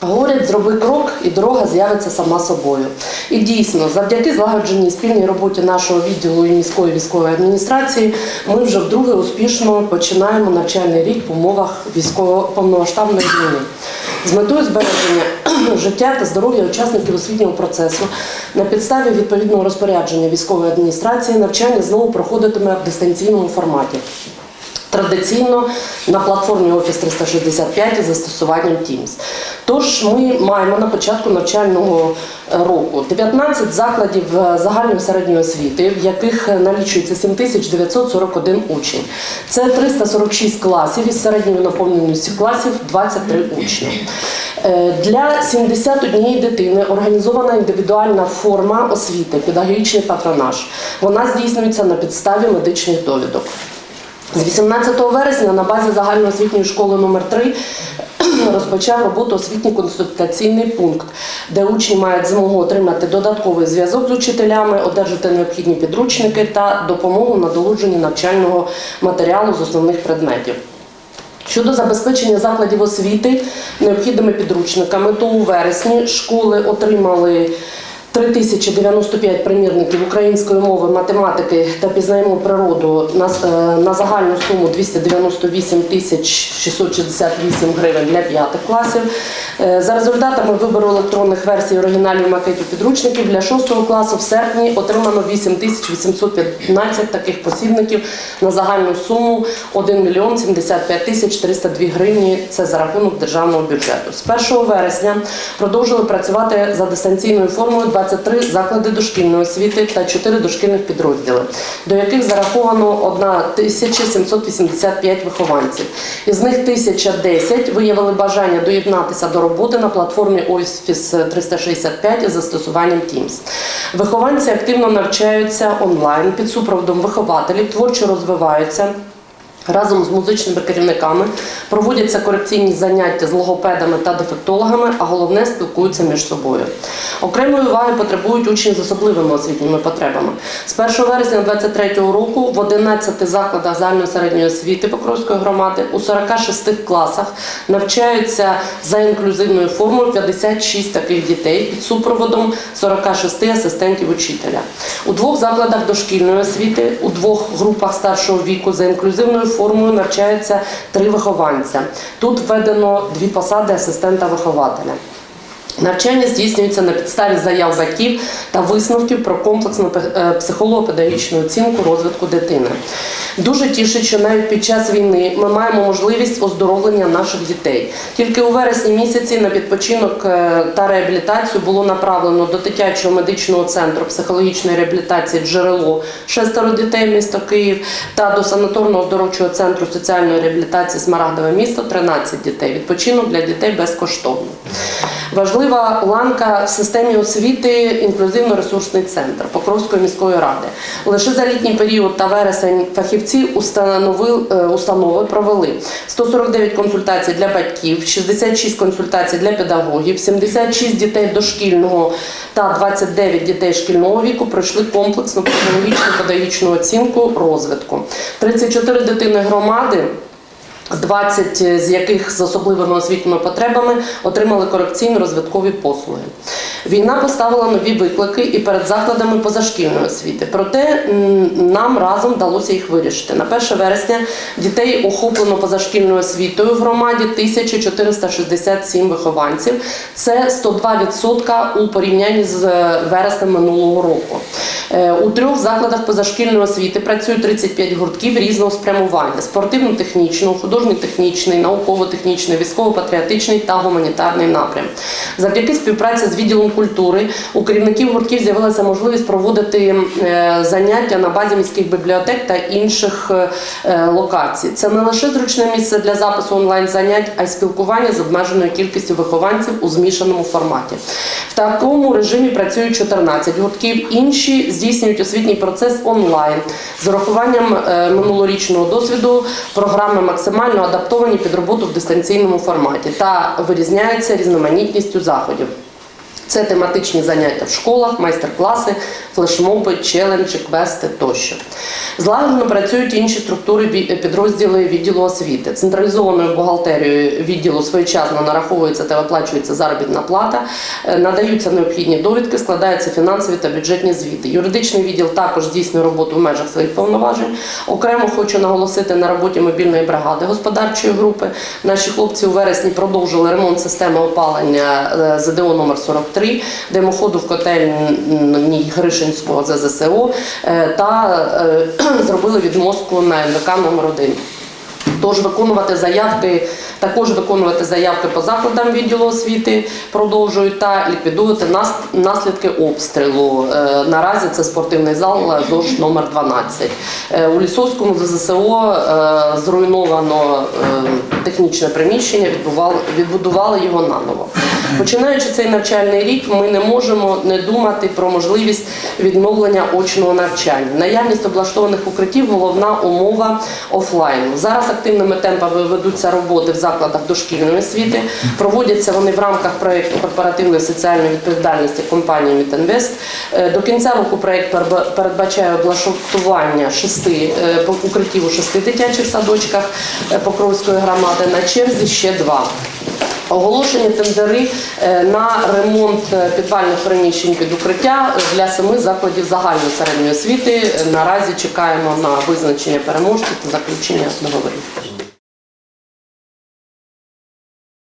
Говорять, зроби крок, і дорога з'явиться сама собою. І дійсно, завдяки злагодженій спільній роботі нашого відділу і міської військової адміністрації, ми вже вдруге успішно починаємо навчальний рік в умовах військово повномасштабної війни. З метою збереження життя та здоров'я учасників освітнього процесу на підставі відповідного розпорядження військової адміністрації навчання знову проходитиме в дистанційному форматі. Традиційно на платформі Office 365 із застосуванням Teams. Тож ми маємо на початку навчального е, року 19 закладів е, загальної середньої освіти, в яких налічується 7941 учень. Це 346 класів із середньою наповненістю класів 23 учні. Е, Для 71 дитини організована індивідуальна форма освіти, педагогічний патронаж. Вона здійснюється на підставі медичних довідок. З 18 вересня на базі загальноосвітньої школи номер 3 розпочав роботу освітній консультаційний пункт, де учні мають змогу отримати додатковий зв'язок з учителями, одержати необхідні підручники та допомогу на долученні навчального матеріалу з основних предметів. Щодо забезпечення закладів освіти необхідними підручниками, то у вересні школи отримали 3095 примірників української мови, математики та пізнаємо природу на, е, на загальну суму 298 тисяч 668 гривень для п'ятих класів. Е, За результатами вибору електронних версій оригіналів макетів підручників для шостого класу в серпні отримано 8 тисяч 815 таких посібників на загальну суму 1 мільйон 75 тисяч 302 гривні. Це за рахунок державного бюджету. З 1 вересня продовжили працювати за дистанційною формою 23 заклади дошкільної освіти та 4 дошкільних підрозділи, до яких зараховано 1785 вихованців. Із них 1010 виявили бажання доєднатися до роботи на платформі Office 365 із застосуванням Teams. Вихованці активно навчаються онлайн під супроводом вихователів, творчо розвиваються. Разом з музичними керівниками проводяться корекційні заняття з логопедами та дефектологами, а головне спілкуються між собою. Окремої уваги потребують учні з особливими освітніми потребами. З 1 вересня 2023 року в 11 закладах загальної середньої освіти Покровської громади у 46 класах навчаються за інклюзивною формою 56 таких дітей під супроводом 46 асистентів учителя. У двох закладах дошкільної освіти, у двох групах старшого віку за інклюзивною формою навчаються три вихованця. Тут введено дві посади асистента-вихователя. Навчання здійснюється на підставі заяв батьків та висновків про комплексну е, психолого-педагогічну оцінку розвитку дитини. Дуже тішить, що навіть під час війни ми маємо можливість оздоровлення наших дітей. Тільки у вересні місяці на відпочинок е, та реабілітацію було направлено до дитячого медичного центру психологічної реабілітації джерело шестеро дітей місто Київ та до санаторного оздоровчого центру соціальної реабілітації Смарагдове місто 13 дітей. Відпочинок для дітей безкоштовно. Важлива ланка в системі освіти інклюзивно-ресурсний центр Покровської міської ради. Лише за літній період та вересень фахівці установили, е, установи провели 149 консультацій для батьків, 66 консультацій для педагогів, 76 дітей дошкільного та 29 дітей шкільного віку пройшли комплексну психологічну педагогічну оцінку розвитку. 34 дитини громади. 20 з яких з особливими освітніми потребами отримали корекційно-розвиткові послуги. Війна поставила нові виклики і перед закладами позашкільної освіти. Проте нам разом вдалося їх вирішити. На 1 вересня дітей охоплено позашкільною освітою в громаді 1467 вихованців. Це 102% у порівнянні з е, вереснем минулого року. Е, У трьох закладах позашкільної освіти працюють 35 гуртків різного спрямування: спортивно-технічного, художньо-технічний, науково-технічний, військово-патріотичний та гуманітарний напрям. Завдяки співпраці з відділом культури у керівників гуртків з'явилася можливість проводити е, заняття на базі міських бібліотек та інших е, локацій. Це не лише зручне місце для запису онлайн занять, а й спілкування з обмеженою кількістю вихованців у змішаному форматі. В такому режимі працюють 14 гуртків. Інші здійснюють освітній процес онлайн з урахуванням е, минулорічного досвіду. Програми максимально адаптовані під роботу в дистанційному форматі та вирізняються різноманітністю заходів. Це тематичні заняття в школах, майстер-класи, флешмоби, челенджі, квести тощо. Злагоджено працюють інші структури підрозділи відділу освіти. Централізованою бухгалтерією відділу своєчасно нараховується та виплачується заробітна плата, е, надаються необхідні довідки, складаються фінансові та бюджетні звіти. Юридичний відділ також здійснює роботу в межах своїх повноважень. Окремо хочу наголосити на роботі мобільної бригади господарчої групи. Наші хлопці у вересні продовжили ремонт системи опалення е, ЗДО номер 43, димоходу в котельні Гришинського ЗЗСО е, та е, зробили відмостку на НВК номер 1. Тож виконувати заявки, також виконувати заявки по закладам відділу освіти продовжують та ліквідувати наслідки обстрілу. Е, Наразі це спортивний зал ЗОЖ номер 12. Е, У Лісовському ЗСО зруйновано технічне приміщення, відбудували його наново. Починаючи цей навчальний рік, ми не можемо не думати про можливість відновлення очного навчання. Наявність облаштованих укриттів головна умова офлайну. Зараз активними темпами ведуться роботи в закладах дошкільної освіти. Проводяться вони в рамках проєкту корпоративної соціальної відповідальності компанії Мітінвест. Е, До кінця року проєкт передбачає облаштування шести е, укриттів у шести дитячих садочках е, Покровської громади. На черзі ще два. Оголошені тендери е, на ремонт е, підвальних приміщень під укриття для семи закладів загальної середньої освіти. Наразі чекаємо на визначення переможців та заключення договорів.